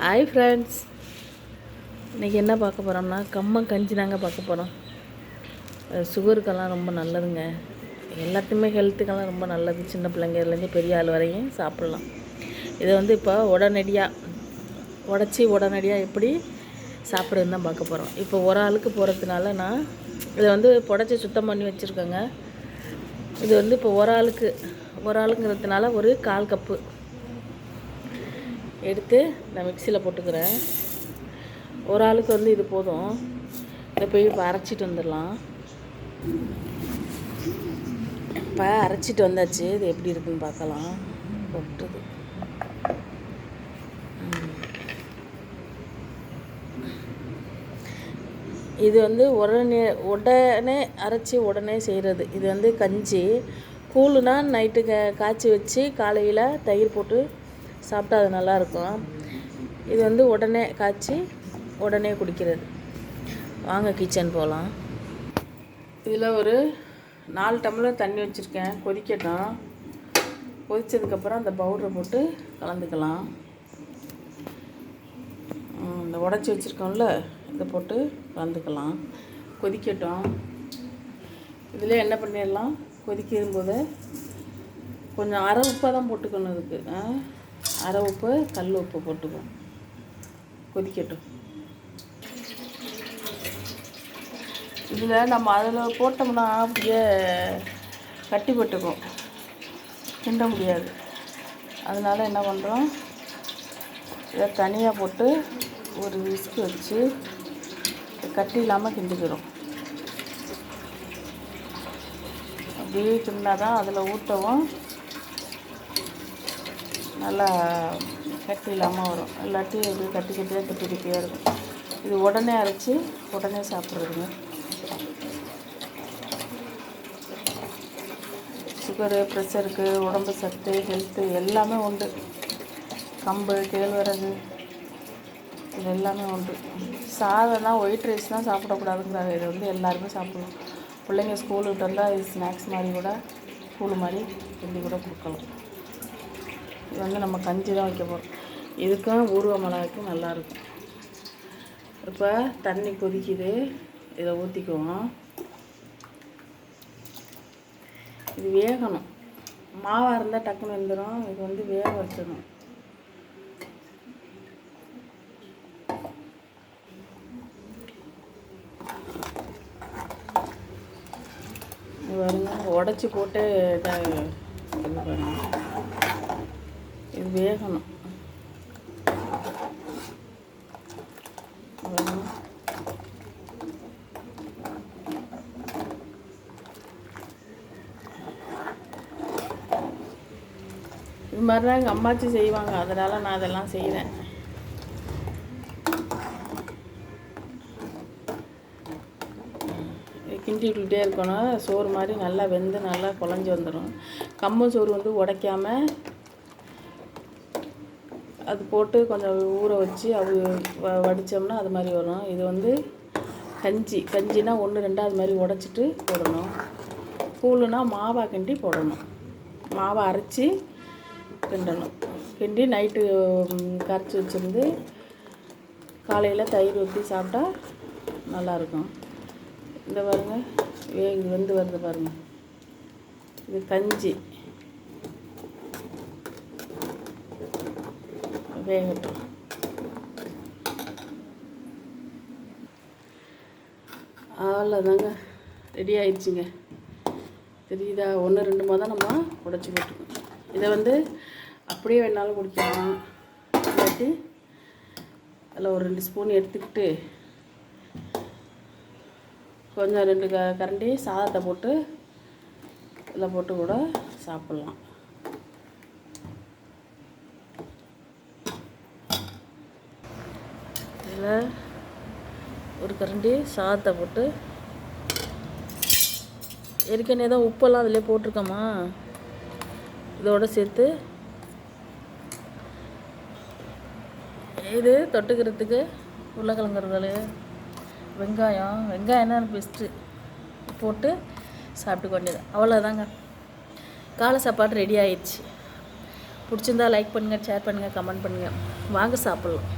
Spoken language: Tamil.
ஹாய் ஃப்ரெண்ட்ஸ் இன்றைக்கி என்ன பார்க்க போகிறோம்னா கம்மம் கஞ்சி தாங்க பார்க்க போகிறோம் சுகருக்கெல்லாம் ரொம்ப நல்லதுங்க. எல்லாத்தையுமே ஹெல்த்துக்கெல்லாம் ரொம்ப நல்லது. சின்ன பிள்ளைங்கலேருந்து பெரிய ஆள் வரையும் சாப்பிட்லாம். இதை வந்து இப்போ உடனடியாக உடச்சி உடனடியாக எப்படி சாப்பிட்றதுன்னு தான் பார்க்க போகிறோம் இப்போ ஒரு ஆளுக்கு போகிறதுனால நான் இதை வந்து புடச்சி சுத்தம் பண்ணி வச்சுருக்கேங்க. இது வந்து இப்போ ஒரு ஆளுக்கு ஒரு ஆளுங்கிறதுனால ஒரு கால் கப்பு. எடுத்து நான் மிக்சியில் போட்டுக்கிறேன். ஒரு ஆளுக்கு வந்து இது போதும். இதை போய் இப்போ அரைச்சிட்டு வந்துடலாம். இப்போ அரைச்சிட்டு வந்தாச்சு. இது எப்படி இருக்குன்னு பார்க்கலாம். போட்டுது இது வந்து உடனே உடனே அரைச்சி உடனே செய்கிறது இது வந்து கஞ்சி. கூழுனா நைட்டு க காய்ச்சி வச்சு காலையில் தயிர் போட்டு சாப்பிட்டா அது நல்லாயிருக்கும். இது வந்து உடனே காய்ச்சி உடனே குடிக்கிறது. வாங்க கிச்சன் போகலாம் இதில் ஒரு நாலு டம்ளர் தண்ணி வச்சுருக்கேன். கொதிக்கட்டும். கொதித்ததுக்கப்புறம் அந்த பவுடரை போட்டு கலந்துக்கலாம். இந்த உடச்சி வச்சுருக்கோம்ல இதை போட்டு கலந்துக்கலாம். கொதிக்கட்டும். இதில் என்ன பண்ணிடலாம்? கொதிக்கும் போது கொஞ்சம் அரை உப்பாக தான் போட்டுக்கணும் இதுக்கு ஆ? அரை உப்பு கல் உப்பு போட்டுக்குவோம் கொதிக்கட்டும். இதில் நம்ம அதில் போட்டோம்னா அப்படியே கட்டி போட்டுக்கும். கிண்ட முடியாது. அதனால் என்ன பண்ணுறோம்? இதை தனியாக போட்டு ஒரு விஸ்க் வச்சு கட்டி இல்லாமல் கிண்டிக்கிறோம். அப்படியே கிண்டினா தான் அதில் ஊற்றவும். நல்லா கட்டி இல்லாமல் வரும். இல்லாட்டி அப்படியே கட்டி கட்டியாக கட்டி கட்டியாக இருக்கும். இது உடனே அரைச்சி உடனே சாப்பிட்றதுங்க. சுகரு ப்ரெஷருக்கு உடம்பு சத்து ஹெல்த்து எல்லாமே உண்டு. கம்பு கேழ்வரகு இது எல்லாமே உண்டு. சாதம்னா ஒயிட் ரைஸ் தான் சாப்பிடக்கூடாதுங்கிறாங்க. இது வந்து எல்லாருமே சாப்பிடலாம் பிள்ளைங்க ஸ்கூல் வந்தால் இது ஸ்நாக்ஸ் மாதிரி கூட கூழ் மாதிரி சொல்லி கூட கொடுக்கலாம். இது வந்து நம்ம கஞ்சி தான் வைக்க போகிறோம் இதுக்கும் ஊர்வ மிளகாய்க்கும் நல்லாயிருக்கும் இப்போ தண்ணி கொதிக்குது. இதை ஊற்றிக்குவோம் இது வேகணும். மாவாக இருந்தால் டக்குன்னு வந்துடும் இது வந்து வேக வச்சிடணும். இது உடச்சி போட்டு இதாக இது வேகணும் இது மாதிரி தான் எங்கள் அம்மாச்சி செய்வாங்க அதனால் நான் அதெல்லாம் செய்கிறேன் கிண்டி விட்டுக்கிட்டே இருக்கணும் சோறு மாதிரி நல்லா வெந்து நல்லா குழஞ்சி வந்துடும் கம்மு சோறு வந்து உடைக்காமல் அது போட்டு கொஞ்சம் ஊற வச்சு அது வ வடித்தோம்னா அது மாதிரி வரும். இது வந்து கஞ்சி கஞ்சினா ஒன்று ரெண்டாவது மாதிரி உடச்சிட்டு போடணும். கூழுனா மாவாக கிண்டி போடணும். மாவை அரைச்சி கிண்டணும். கிண்டி நைட்டு கரைச்சி வச்சிருந்து காலையில் தயிர் ஊற்றி சாப்பிட்டா நல்லாயிருக்கும் இந்த பாருங்க வேகு வெந்து வருது பாருங்கள் இது கஞ்சி. வேகட்டும். அவ்வளோதாங்க ரெடி ஆயிடுச்சுங்க. தெரியுதா? ஒன்று ரெண்டு தான் நம்ம உடச்சி போட்டுக்கணும் இதை வந்து அப்படியே வேணாலும் குடிக்கலாம். இல்லாட்டி அதில் ஒரு ரெண்டு ஸ்பூன் எடுத்துக்கிட்டு கொஞ்சம் ரெண்டு க கரண்டி சாதத்தை போட்டு இதில் போட்டு கூட சாப்பிட்லாம். இதில் ஒரு கரண்டி சாதத்தை போட்டு. ஏற்கனவே தான் உப்பெல்லாம் அதிலே போட்டிருக்கோமா? இதோட சேர்த்து. இது தொட்டுக்கிறதுக்கு உருளைக்கிழங்குறது வெங்காயம். வெங்காயம் தான் பெஸ்ட்டு போட்டு சாப்பிட்டுக்க வேண்டியது. அவ்வளோதாங்க காலை சாப்பாடு ரெடி ஆயிடுச்சு. பிடிச்சிருந்தா லைக் பண்ணுங்கள் ஷேர் பண்ணுங்கள் கமெண்ட் பண்ணுங்கள் வாங்க சாப்பிட்லாம்.